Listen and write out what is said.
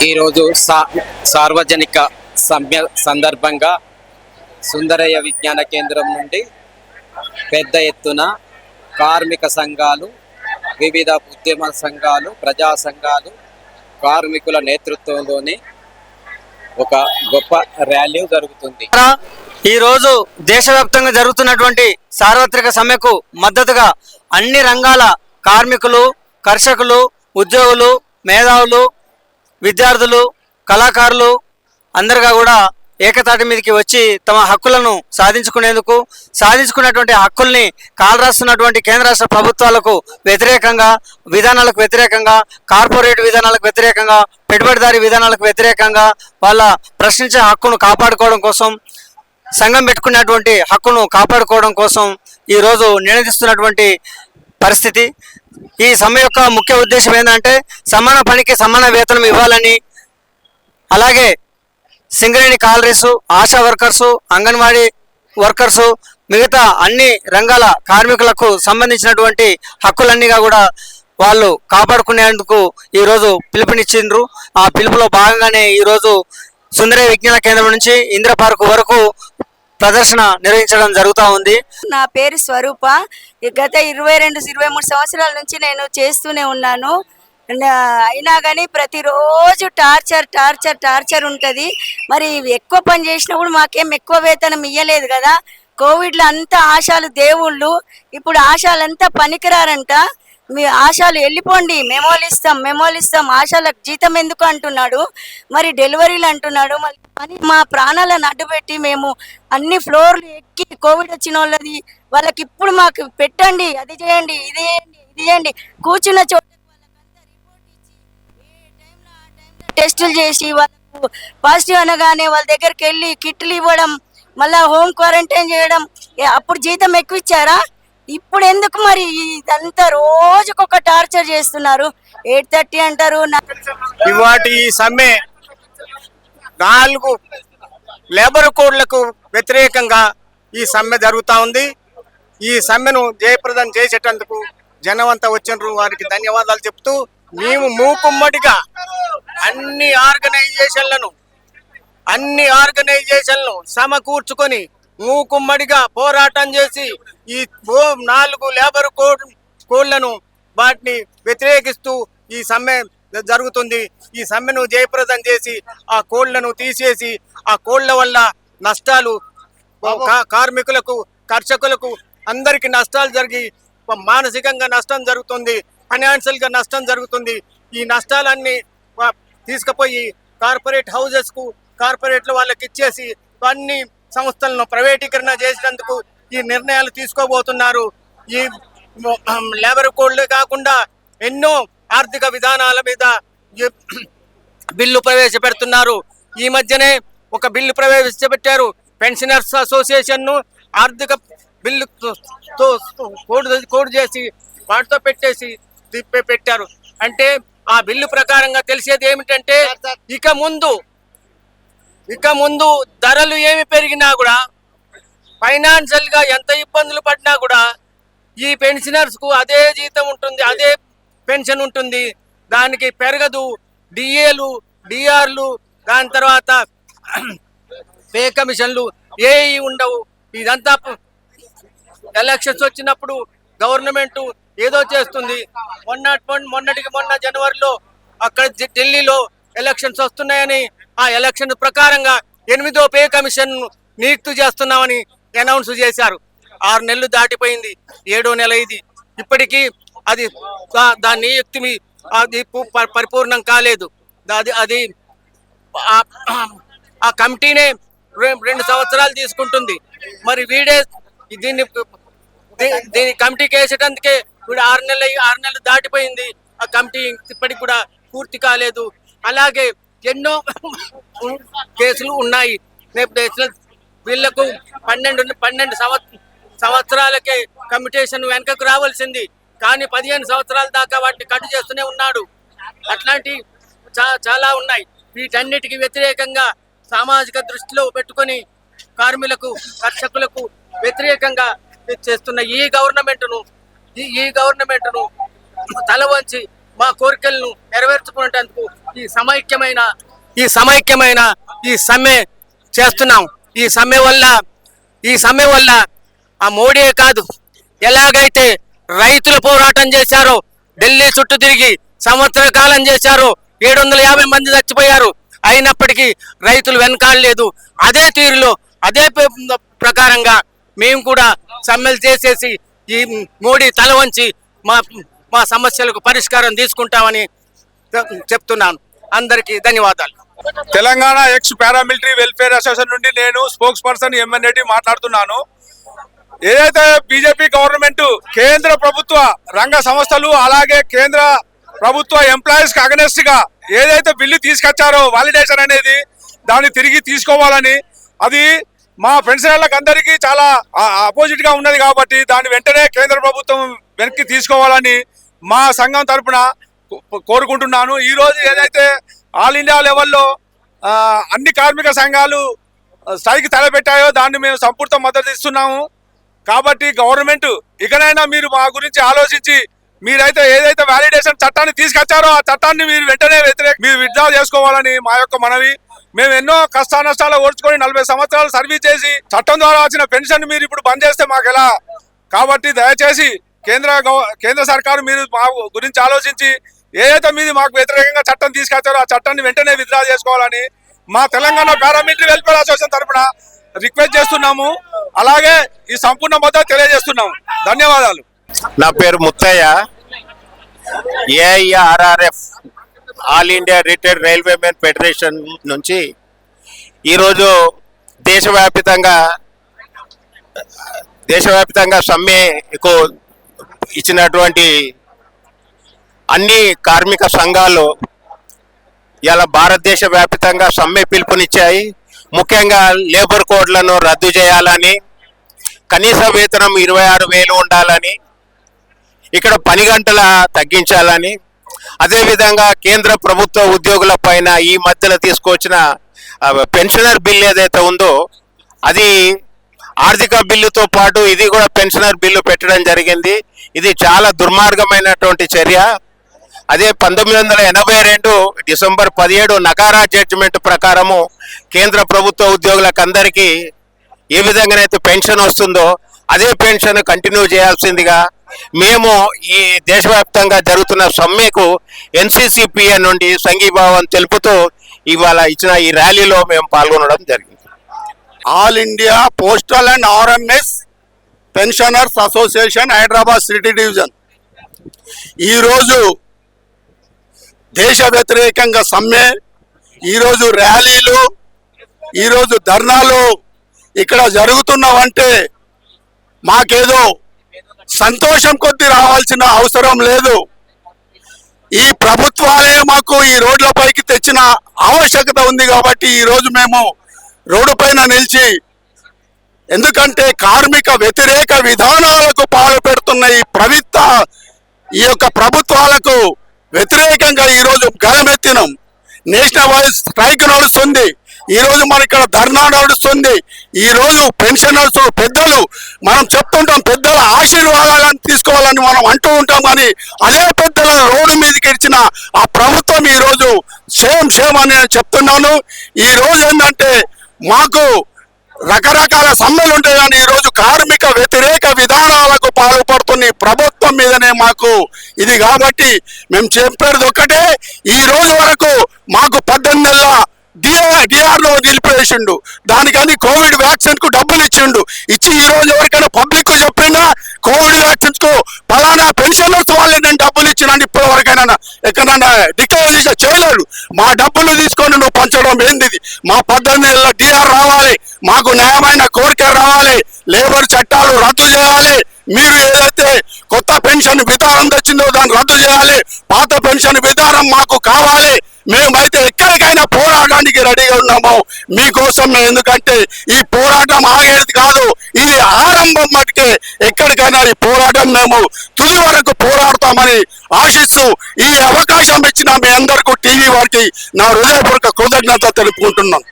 ఈరోజు సా సార్వజనిక సమ్య సందర్భంగా సుందరయ్య విజ్ఞాన కేంద్రం నుండి పెద్ద ఎత్తున కార్మిక సంఘాలు వివిధ ఉద్యమ సంఘాలు ప్రజా సంఘాలు కార్మికుల నేతృత్వంలోని ఒక గొప్ప ర్యాలీ జరుగుతుంది. ఈరోజు దేశవ్యాప్తంగా జరుగుతున్నటువంటి సార్వత్రిక సమ్మెకు మద్దతుగా అన్ని రంగాల కార్మికులు కర్షకులు ఉద్యోగులు మేధావులు విద్యార్థులు కళాకారులు అందరిగా కూడా ఏకతాటి మీదకి వచ్చి తమ హక్కులను సాధించుకునేందుకు సాధించుకున్నటువంటి హక్కుల్ని కాలరాస్తున్నటువంటి కేంద్ర రాష్ట్ర ప్రభుత్వాలకు వ్యతిరేకంగా విధానాలకు వ్యతిరేకంగా కార్పొరేట్ విధానాలకు వ్యతిరేకంగా పెట్టుబడిదారీ విధానాలకు వ్యతిరేకంగా వాళ్ళ ప్రశ్నించే హక్కును కాపాడుకోవడం కోసం సంఘం పెట్టుకున్నటువంటి హక్కును కాపాడుకోవడం కోసం ఈరోజు నినదిస్తున్నటువంటి పరిస్థితి. ఈ సమ్మె యొక్క ముఖ్య ఉద్దేశం ఏంటంటే సమాన పనికి సమాన వేతనం ఇవ్వాలని. అలాగే Singareni collieries Asha workers Anganwadi workers మిగతా అన్ని రంగాల కార్మికులకు సంబంధించినటువంటి హక్కులన్నీగా కూడా వాళ్ళు కాపాడుకునేందుకు ఈరోజు పిలుపునిచ్చిండ్రు. ఆ పిలుపులో భాగంగానే ఈరోజు సుందర విజ్ఞాన కేంద్రం నుంచి ఇంద్ర పార్కు వరకు ప్రదర్శన నిర్వహించడం జరుగుతూ ఉంది. నా పేరు స్వరూప. గత ఇరవై రెండు ఇరవై మూడు సంవత్సరాల నుంచి నేను చేస్తూనే ఉన్నాను. అయినా కానీ ప్రతిరోజు టార్చర్ టార్చర్ టార్చర్ ఉంటుంది. మరి ఎక్కువ పని చేసినప్పుడు మాకేం ఎక్కువ వేతనం ఇయ్యలేదు కదా. కోవిడ్లో అంతా ఆశాలు దేవుళ్ళు. ఇప్పుడు ఆశాలంతా పనికిరారంట. మీ ఆశాలు వెళ్ళిపోండి. మెమోలు ఇస్తాం మెమోలు ఇస్తాం. ఆశాలకు జీతం ఎందుకు అంటున్నాడు. మరి డెలివరీలు అంటున్నాడు. మళ్ళీ పని మా ప్రాణాలను అడ్డుపెట్టి మేము అన్ని ఫ్లోర్లు ఎక్కి కోవిడ్ వచ్చిన వాళ్ళది వాళ్ళకి ఇప్పుడు మాకు పెట్టండి అది చేయండి ఇది చేయండి ఇది చేయండి. కూర్చున్న చోట టెస్టులు చేసి వాళ్ళకు పాజిటివ్ అనగానే వాళ్ళ దగ్గరికి వెళ్ళి కిట్లు ఇవ్వడం మళ్ళా హోమ్ క్వారంటైన్ చేయడం అప్పుడు జీతం ఎక్కువ ఇచ్చారా? ఇప్పుడు ఎందుకు మరి ఇదంతా రోజుకొక టార్చర్ చేస్తున్నారు? ఎయిట్ థర్టీ అంటారు ఇవాటి సమ్మె నాలుగు లేబర్ కోడ్లకు వ్యతిరేకంగా ఈ సమ్మె జరుగుతూ ఉంది. ఈ సమ్మెను జయప్రదం చేసేటందుకు జనమంతా వచ్చిండ్రు. వారికి ధన్యవాదాలు చెప్తూ మేము మూకుమ్మడిగా అన్ని ఆర్గనైజేషన్లను అన్ని ఆర్గనైజేషన్లు సమకూర్చుకొని మూకుమ్మడిగా పోరాటం చేసి ఈ ఓ నాలుగు లేబర్ కోడ్ కోడ్లను వాటిని వ్యతిరేకిస్తూ ఈ సమ్మె జరుగుతుంది. ఈ సమ్మెను జయప్రదం చేసి ఆ కోళ్ళను తీసేసి ఆ కోళ్ళ వల్ల నష్టాలు కార్మికులకు కర్షకులకు అందరికి నష్టాలు జరిగి మానసికంగా నష్టం జరుగుతుంది ఫైనాన్షియల్గా నష్టం జరుగుతుంది. ఈ నష్టాలన్నీ తీసుకుపోయి కార్పొరేట్ హౌజెస్కు కార్పొరేట్ల వాళ్ళకి ఇచ్చేసి అన్ని సంస్థలను ప్రైవేటీకరణ చేసినందుకు ఈ నిర్ణయాలు తీసుకోబోతున్నారు. ఈ లేబర్ కోడ్లే కాకుండా ఎన్నో ఆర్థిక విధానాల మీద బిల్లు ప్రవేశపెడుతున్నారు. ఈ మధ్యనే ఒక బిల్లు ప్రవేశపెట్టారు. పెన్షనర్స్ అసోసియేషన్ను ఆర్థిక బిల్లు కోడ్ కోడ్ చేసి వాటితో పెట్టేసి పెట్టారు. అంటే ఆ బిల్లు ప్రకారంగా తెలిసేది ఏమిటంటే ఇక ముందు ఇక ముందు ధరలు ఏమి పెరిగినా కూడా ఫైనాన్షియల్గా ఎంత ఇబ్బందులు పడినా కూడా ఈ పెన్షనర్స్కు అదే జీతం ఉంటుంది అదే పెన్షన్ ఉంటుంది. దానికి పెరగదు. డిఏలు డిఆర్లు దాని తర్వాత పే కమిషన్లు ఏవి ఉండవు. ఇదంతా ఎలక్షన్స్ వచ్చినప్పుడు గవర్నమెంట్ ఏదో చేస్తుంది. మొన్న మొన్నటికి మొన్న జనవరిలో అక్కడ ఢిల్లీలో ఎలక్షన్స్ వస్తున్నాయని ఆ ఎలక్షన్ ప్రకారంగా ఎనిమిదో పే కమిషన్ నియుక్తి చేస్తున్నామని అనౌన్స్ చేశారు. ఆరు నెలలు దాటిపోయింది. ఏడో నెల ఇది. ఇప్పటికీ అది దా- దాని నియుక్తి అది పరిపూర్ణం కాలేదు. అది అది ఆ- కమిటీనే రెండు సంవత్సరాలు తీసుకుంటుంది. మరి వీడే దీన్ని దీని కమిటీకి వేసేటందుకే ఇప్పుడు ఆరు నెలలు ఆరు నెలలు దాటిపోయింది. ఆ కమిటీ ఇప్పటికి కూడా పూర్తి కాలేదు. అలాగే ఎన్నో కేసులు ఉన్నాయి. రేపు వీళ్ళకు పన్నెండు పన్నెండు సంవత్సరాలకే కమిటేషన్ వెనకకు రావాల్సింది. కానీ పదిహేను సంవత్సరాల దాకా వాటిని కట్టు చేస్తూనే ఉన్నాడు. అట్లాంటి చా- చాలా ఉన్నాయి. వీటన్నిటికి వ్యతిరేకంగా సామాజిక దృష్టిలో పెట్టుకొని కార్మికులకు కర్షకులకు వ్యతిరేకంగా చేస్తున్న ఈ గవర్నమెంట్ను ఈ ఈ గవర్నమెంట్ను తల వంచి మా కోరికలను నెరవేర్చుకునేటందుకు ఈ సమైక్యమైన ఈ సమైక్యమైన ఈ సమ్మె చేస్తున్నాం. ఈ సమ్మె వల్ల ఈ సమ్మె వల్ల ఆ మోడీయే కాదు. ఎలాగైతే రైతులు పోరాటం చేశారు. ఢిల్లీ చుట్టూ తిరిగి సంవత్సర కాలం చేశారు. ఏడు వందల యాభై మంది చచ్చిపోయారు. అయినప్పటికీ రైతులు వెనకాడలేదు అదే తీరులో అదే ప్రకారంగా మేము కూడా సమ్మెలు చేసేసి ఈ మోడీ తల వంచి మా మా సమస్యలకు పరిష్కారం తీసుకుంటామని చెప్తున్నాను. అందరికీ ధన్యవాదాలు. Telangana ex paramilitary welfare association నుండి నేను స్పోక్స్ పర్సన్ ఎంఎన్ రెడ్డి మాట్లాడుతున్నాను. ఏదైతే బీజేపీ గవర్నమెంట్ కేంద్ర ప్రభుత్వ రంగ సంస్థలు అలాగే కేంద్ర ప్రభుత్వ ఎంప్లాయీస్కి అగనెస్ట్గా ఏదైతే బిల్లు తీసుకొచ్చారో వాలిడేషన్ అనేది దాన్ని తిరిగి తీసుకోవాలని అది మా పెన్షనర్లకు అందరికీ చాలా అపోజిట్గా ఉన్నది కాబట్టి దాన్ని వెంటనే కేంద్ర ప్రభుత్వం వెనక్కి తీసుకోవాలని మా సంఘం తరపున కో- కోరుకుంటున్నాను. ఈ రోజు ఏదైతే ఆల్ ఇండియా లెవెల్లో అన్ని కార్మిక సంఘాలు స్థాయికి తలపెట్టాయో దాన్ని మేము సంపూర్ణ మద్దతు ఇస్తున్నాము. కాబట్టి గవర్నమెంట్ ఇకనైనా మీరు మా గురించి ఆలోచించి మీరైతే ఏదైతే వ్యాలిడేషన్ చట్టాన్ని తీసుకొచ్చారో ఆ చట్టాన్ని మీరు వెంటనే వ్యతిరేక మీరు విత్డ్రా చేసుకోవాలని మా యొక్క మనవి. మేము ఎన్నో కష్ట నష్టాలు ఓడ్చుకొని నలభై సంవత్సరాలు సర్వీస్ చేసి చట్టం ద్వారా వచ్చిన పెన్షన్ మీరు ఇప్పుడు బంద్ చేస్తే మాకు ఎలా కాబట్టి దయచేసి కేంద్ర గవ- కేంద్ర సర్కారు మీరు మా గురించి ఆలోచించి ఏదైతే మీది మాకు వ్యతిరేకంగా చట్టం తీసుకొచ్చారో ఆ చట్టాన్ని వెంటనే విత్డ్రా చేసుకోవాలని మా తెలంగాణ పారామిలిటరీ వెల్ఫేర్ అసోసియేషన్ తరఫున రిక్వెస్ట్ చేస్తున్నాము. అలాగే ఈ సంపూర్ణ మద్దతు తెలియజేస్తున్నాము. ధన్యవాదాలు. నా పేరు Muthaiah. AIRRF all India retired railway men federation నుంచి ఈరోజు దేశవ్యాప్తంగా దేశవ్యాప్తంగా సమ్మెకు ఇచ్చినటువంటి అన్ని కార్మిక సంఘాలు ఇలా భారతదేశ వ్యాప్తంగా సమ్మె పిలుపునిచ్చాయి. ముఖ్యంగా లేబర్ కోడ్లను రద్దు చేయాలని కనీస వేతనం ఇరవై ఆరు వేలు ఉండాలని ఇక్కడ పని గంటల తగ్గించాలని అదేవిధంగా కేంద్ర ప్రభుత్వ ఉద్యోగుల పైన ఈ మధ్యలో తీసుకొచ్చిన పెన్షనర్ బిల్ ఏదైతే ఉందో అది ఆర్థిక బిల్లుతో పాటు ఇది కూడా పెన్షనర్ బిల్లు పెట్టడం జరిగింది. ఇది చాలా దుర్మార్గమైనటువంటి చర్య. అదే పంతొమ్మిది వందల ఎనభై రెండు డిసెంబర్ పదిహేడు నగారా జడ్జిమెంట్ ప్రకారము కేంద్ర ప్రభుత్వ ఉద్యోగులకు అందరికీ ఏ విధంగానైతే పెన్షన్ వస్తుందో అదే పెన్షన్ కంటిన్యూ చేయాల్సిందిగా మేము ఈ దేశవ్యాప్తంగా జరుగుతున్న సమ్మెకు ఎన్సీసీపీఏ నుండి సంఘీభావం తెలుపుతూ ఇవాళ ఇచ్చిన ఈ ర్యాలీలో మేము పాల్గొనడం జరిగింది. All India postal and RMS pensioners association Hyderabad city division. ఈరోజు దేశ వ్యతిరేకంగా సమ్మె ఈరోజు ర్యాలీలు ఈరోజు ధర్నాలు ఇక్కడ జరుగుతున్నవంటే మాకేదో సంతోషం కొద్ది రావాల్సిన అవసరం లేదు. ఈ ప్రభుత్వాలే మాకు ఈ రోడ్లపైకి తెచ్చిన ఆవశ్యకత ఉంది కాబట్టి ఈరోజు మేము రోడ్డు పైన నిలిచి ఎందుకంటే కార్మిక వ్యతిరేక విధానాలకు పాల్పెడుతున్న ఈ ప్రభుత్వ ఈ యొక్క ప్రభుత్వాలకు వ్యతిరేకంగా ఈరోజు రోజు నేషనల్ వైడ్ స్ట్రైక్ నడుస్తుంది. ఈ రోజు మన ఇక్కడ ధర్నా నడుస్తుంది. ఈ రోజు పెన్షనర్స్ పెద్దలు మనం చెప్తుంటాం పెద్దల ఆశీర్వాదాలను తీసుకోవాలని మనం అంటూ ఉంటాం కానీ అదే పెద్దల రోడ్డు మీదకి ఇచ్చిన ఆ ప్రభుత్వం ఈ రోజు సేమ్ సేమ్ అని నేను చెప్తున్నాను. ఈ రోజు ఏంటంటే మాకు రకరకాల సమ్మెలు ఉంటాయి కానీ ఈరోజు కార్మిక వ్యతిరేక విధానాల పాల్పడుతున్న ప్రభుత్వం మీదనే మాకు ఇది కాబట్టి మేము చెప్పేది ఒక్కటే ఈ రోజు వరకు మాకు పద్దెనిమిది నెలల డిఆర్ డిఆర్లో నిలిపేసిండు దానికని కోవిడ్ వ్యాక్సిన్కు డబ్బులు ఇచ్చిండు. ఇచ్చి ఈ రోజు ఎవరికైనా పబ్లిక్కు కోవిడ్ వ్యాక్సిన్స్కు ఫలానా పెన్షనర్స్ వాళ్ళే నేను డబ్బులు ఇచ్చినాను ఇప్పటి వరకైనా ఎక్కడైనా డిక్లేర్ చేసిన చేయలేడు మా డబ్బులు తీసుకొని నువ్వు పంచడం ఏంది మా పద్దెనిమిది నెలల డిఆర్ రావాలి. మాకు న్యాయమైన కోరిక రావాలి. లేబర్ చట్టాలు రద్దు చేయాలి. మీరు ఏదైతే కొత్త పెన్షన్ విధానం తెచ్చిందో దాన్ని రద్దు చేయాలి పాత పెన్షన్ విధానం మాకు కావాలి మేమైతే ఎక్కడికైనా పోరాటానికి రెడీగా ఉన్నాము. మీకోసం ఎందుకంటే ఈ పోరాటం ఆగేది కాదు ఇది ఆరంభం మటుకే ఎక్కడికైనా ఈ పోరాటం మేము తుది వరకు పోరాడతామని ఆశిస్తూ ఈ అవకాశం ఇచ్చిన మీ అందరికీ టీవీ వారికి నా హృదయపూర్వక కృతజ్ఞత తెలుపుకుంటున్నాను